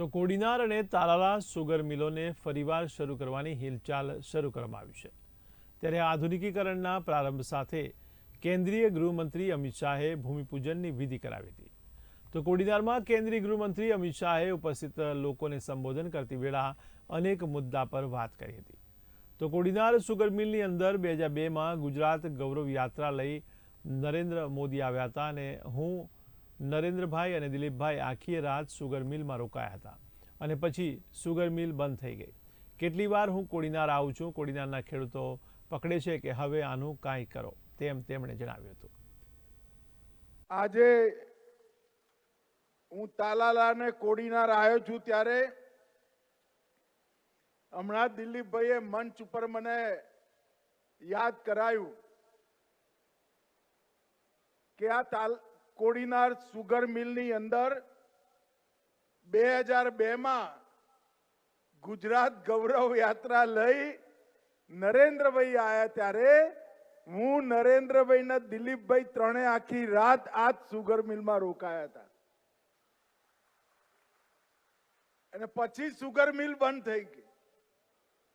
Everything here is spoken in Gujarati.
તો કોડીનાર અને તાલાલા સુગર મિલોને ફરીવાર શરૂ કરવાની હિલચાલ શરૂ કરવામાં આવી છે. ત્યારે આધુનિકીકરણના પ્રારંભ સાથે કેન્દ્રીય ગૃહમંત્રી અમિત શાહે ભૂમિપૂજનની વિધિ કરાવી હતી. તો કોડીનારમાં કેન્દ્રીય ગૃહમંત્રી અમિત શાહે ઉપસ્થિત લોકોને સંબોધન કરતી વેળા અનેક મુદ્દા પર વાત કરી હતી. તો કોડીનાર સુગર મિલની અંદર બે હજાર બેમાં ગુજરાત ગૌરવ યાત્રા લઈ નરેન્દ્ર મોદી આવ્યા હતા અને હું નરેન્દ્રભાઈ અને દિલીપભાઈ આખી રાત સુગર મિલમાં રોકાયા હતા. અને પછી સુગર મિલ બંધ થઈ ગઈ. કેટલી વાર હું કોડીનાર આવું છું, કોડીનારના ખેડૂતો પકડે છે કે હવે આનું કાંઈ કરો, તેમ તેમણે જણાવ્યું હતું. આજે હું તાલાલાને કોડીનાર આવ્યો છું ત્યારે હમણાં દિલીપભાઈએ મંચ ઉપર મને યાદ કરાયું કે આ તાલ કોડીનાર સુગર મિલની અંદર બે હજાર બેમાં ગુજરાત ગૌરવ યાત્રા લઈ નરેન્દ્રભાઈ આવ્યા ત્યારે હું નરેન્દ્રભાઈ ને દિલીપભાઈ ત્રણે આખી રાત આ સુગર મિલમાં રોકાયા હતા. અને પછી સુગર મિલ બંધ થઈ ગઈ.